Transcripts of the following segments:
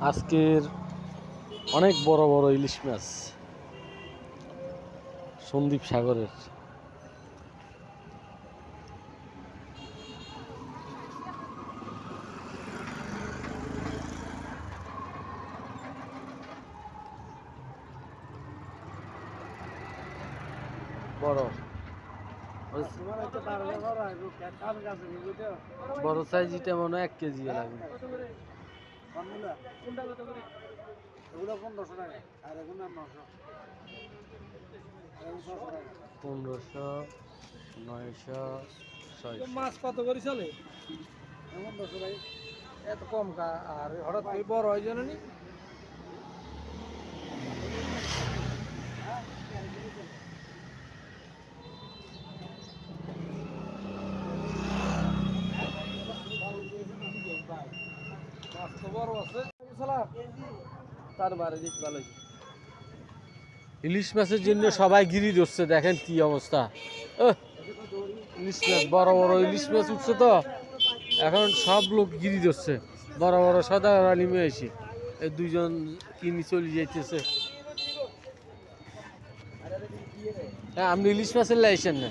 আজকের অনেক বড় বড় ইলিশ মাছ সন্দীপ সাগরের। বড়। বড় সাইজ এটা মনে হয় এক কেজি লাগবে। পনেরোশো নয়শো। ছয়শো। মাছ কত করে চলে? এমন দশো ভাই এত কম কা আর হঠাৎ করে বড় হয় জানো নি মাছ তো বড় আছে ইলিশ মাছের জন্য সবাই গিরি ধরছে, দেখেন কি অবস্থা। ইলিশ মাছ, বড় বড় ইলিশ মাছ উঠছে তো। এখন সব লোক গিরি ধরছে। বড় বড় সদা নেমে এসে। এই দুইজন কিনি চলে যাইতেছে। হ্যাঁ আপনি ইলিশ মাছের লাইছেন না?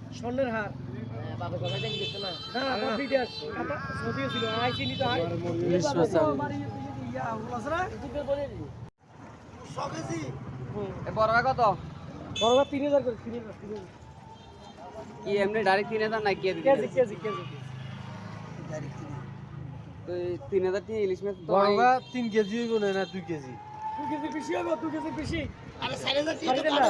তিন হাজার তিন হাজার কি এমনি ডাইরেক্ট তিন হাজার না কেজি? কেজি কেজি তিন হাজার টাকা ইলিশ মাছ তো তিন কেজি হইব না দুই কেজি। দু কেজি বেশি হবে দু কেজি বেশি। হাজার টাকা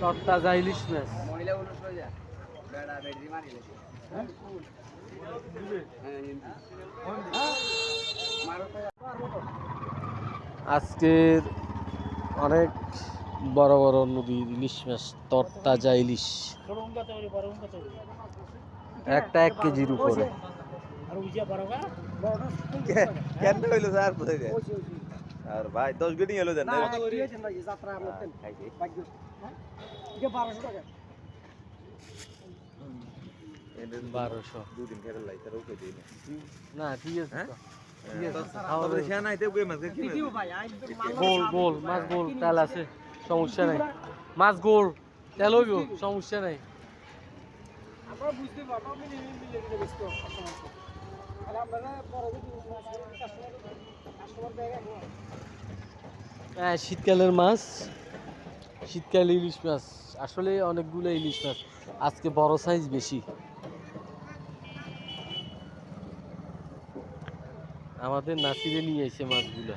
তরতাজা ইলিশ মাছ। মহিলা উনিশ হয়ে বেড়া বেড়ি মারি লেছে। হ্যাঁ? তো। আজকের অনেক বড় বড় নদীর ইলিশ মাছ তরতাজা ইলিশ। একটা এক কেজির উপরে। আর উজিয়া বড় কেন হইল স্যার? বুঝে যায় আর ভাই দশ গেটিং এলো দেন না কত করি ভাই যাত্রা ভাগ্য এটা 1200 টাকা। বারোশো। দুদিন খেতে লাই তার ওকে দিই। না ঠিক হ্যাঁ? আছে সমস্যা নাই। মাছ গোল তেল হইব সমস্যা নাই। আমরা বুঝতে পারব হ্যাঁ শীতকালের মাছ, শীতকালে ইলিশ মাছ, আসলে অনেকগুলো ইলিশ মাছ, আজকে বড় সাইজ বেশি। আমাদের নাসিরে নিয়ে এসে মাছগুলো।